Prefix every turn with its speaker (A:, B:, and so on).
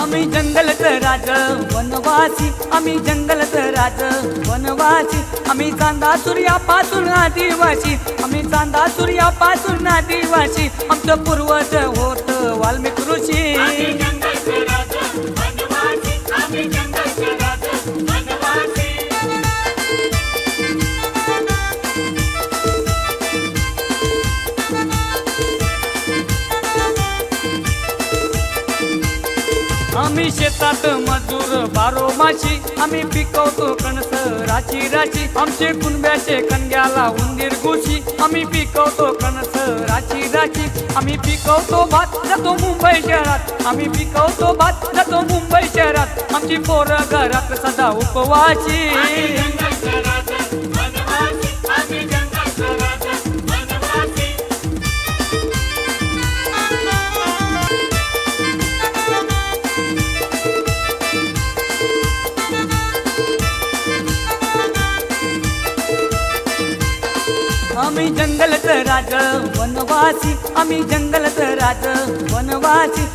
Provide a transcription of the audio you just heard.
A: राज वनवासी आम्ही जंगलच राज. वनवासी आम्ही चांदा सूर्यापासून आदिवासी. आम्ही चांदा सूर्यापासून आदिवासी. आमचं पूर्वज होत वाल्मिक ऋषी. आम्ही शेतात मजूर बारोमाशी आम्ही पिकवतो कणस राची राची. आमचे कुंब्याचे कणग्याला उंदीर गोशी. आम्ही पिकवतो कणस राची राची. आम्ही पिकवतो भात जातो मुंबई शहरात. आम्ही पिकवतो भात जातो मुंबई शहरात. आमची पोरं घरात सदा उपवाची आम्ही जंगलच राज वनवासी. आम्ही जंगलच राज वनवासी.